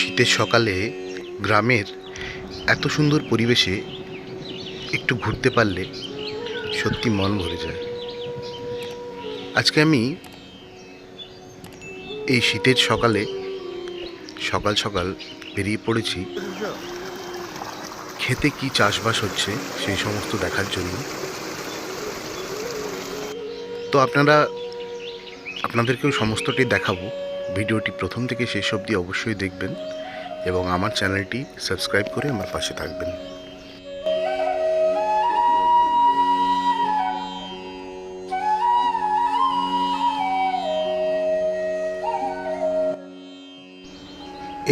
শীতের সকালে গ্রামের এত সুন্দর পরিবেশে একটু ঘুরতে পারলে সত্যি মন ভরে যায়। আজকে আমি এই শীতের সকালে সকাল সকাল বেরিয়ে পড়েছি। খেতে কি চাষবাস হচ্ছে সেই সমস্ত দেখার জন্য। তো আপনারা, আপনাদেরকেও সমস্তটি দেখাবো। ভিডিওটি প্রথম থেকে শেষ অবধি অবশ্যই দেখবেন। এবং আমার চ্যানেলটি সাবস্ক্রাইব করে আমার পাশে থাকবেন।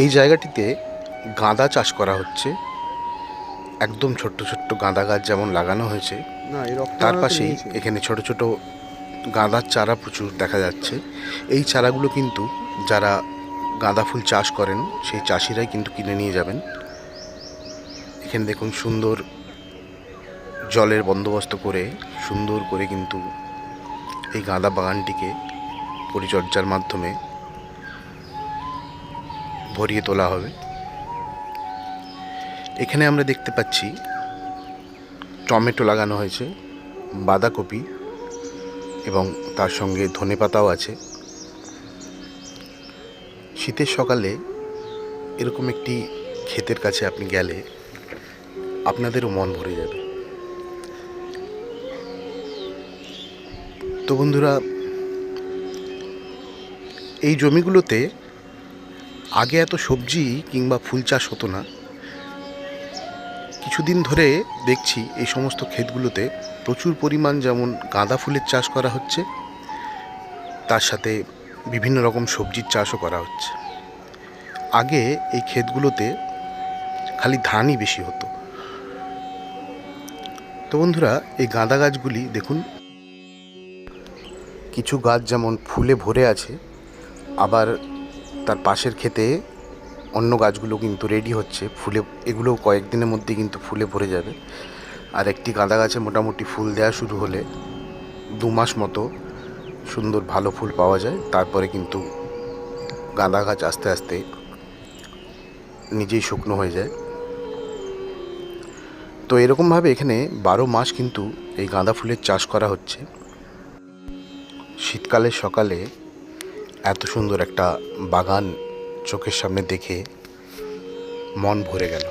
এই জায়গাটিতে গাঁদা চাষ করা হচ্ছে। একদম ছোট্ট ছোট্ট গাঁদা গাছ যেমন লাগানো হয়েছে তার পাশেই এখানে ছোট ছোট গাঁদার চারা প্রচুর দেখা যাচ্ছে। এই চারাগুলো কিন্তু যারা গাঁদা ফুল চাষ করেন, সেই চাষিরাই কিন্তু কিনে নিয়ে যাবেন। এখানে দেখুন সুন্দর জলের বন্দোবস্ত করে, সুন্দর করে কিন্তু এই গাঁদা বাগানটিকে পরিচর্যার মাধ্যমে ভরিয়ে তোলা হবে। এখানে আমরা দেখতে পাচ্ছি টমেটো লাগানো হয়েছে, বাঁধাকপি এবং তার সঙ্গে ধনেপাতাও আছে। শীতের সকালে এরকম একটি ক্ষেতের কাছে আপনি গেলে আপনাদেরও মন ভরে যাবে। তো বন্ধুরা, এই জমিগুলোতে আগে এত সবজি কিংবা ফুল চাষ হতো না। কিছুদিন ধরে দেখছি এই সমস্ত ক্ষেতগুলোতে প্রচুর পরিমাণ যেমন গাঁদা ফুলের চাষ করা হচ্ছে, তার সাথে বিভিন্ন রকম সবজির চাষও করা হচ্ছে। আগে এই ক্ষেতগুলোতে খালি ধানই বেশি হতো। তো বন্ধুরা, এই গাঁদা গাছগুলি দেখুন। কিছু গাছ যেমন ফুলে ভরে আছে, আবার তার পাশের ক্ষেতে অন্য গাছগুলো কিন্তু রেডি হচ্ছে। ফুলে এগুলো কয়েকদিনের মধ্যে কিন্তু ফুলে ভরে যাবে। আর একটি গাঁদা গাছে মোটামুটি ফুল দেওয়া শুরু হলে দু মাস মতো সুন্দর ভালো ফুল পাওয়া যায়। তারপরে কিন্তু গাঁদা গাছ আস্তে আস্তে নিজেই শুকনো হয়ে যায়। তো এরকমভাবে এখানে বারো মাস কিন্তু এই গাঁদা ফুলের চাষ করা হচ্ছে। শীতকালের সকালে এত সুন্দর একটা বাগান চোখের সামনে দেখে মন ভরে গেল।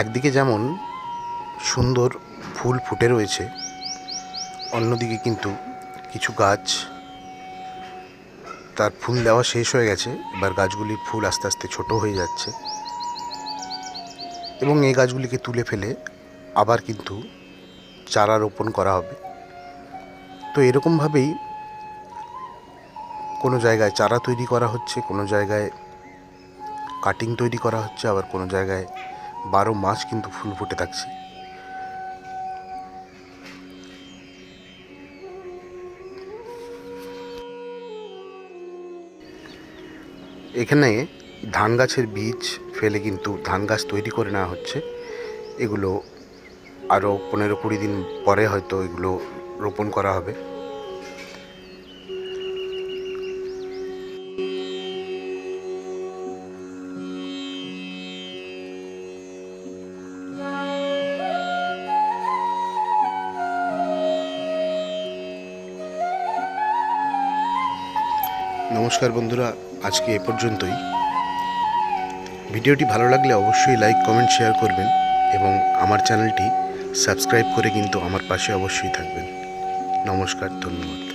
একদিকে যেমন সুন্দর ফুল ফুটে রয়েছে, অন্যদিকে কিন্তু কিছু গাছ, তার ফুল দেওয়া শেষ হয়ে গেছে, এবার গাছগুলির ফুল আস্তে আস্তে ছোট হয়ে যাচ্ছে। এবং এই গাছগুলিকে তুলে ফেলে আবার কিন্তু চারা রোপণ করা হবে। তো এরকমভাবেই কোনো জায়গায় চারা তৈরি করা হচ্ছে, কোনো জায়গায় কাটিং তৈরি করা হচ্ছে, আবার কোনো জায়গায় বারো মাস কিন্তু ফুল ফুটে থাকছে। এখানে ধান গাছের বীজ ফেলে কিন্তু ধান গাছ তৈরি করে নেওয়া হচ্ছে। এগুলো আরও পনেরো কুড়ি দিন পরে হয়তো এগুলো রোপণ করা হবে। নমস্কার বন্ধুরা, আজকে এ পর্যন্তই। ভিডিওটি ভালো লাগলে অবশ্যই লাইক কমেন্ট শেয়ার করবেন এবং আমার চ্যানেলটি সাবস্ক্রাইব করে কিন্তু আমার পাশে অবশ্যই থাকবেন। নমস্কার, ধন্যবাদ।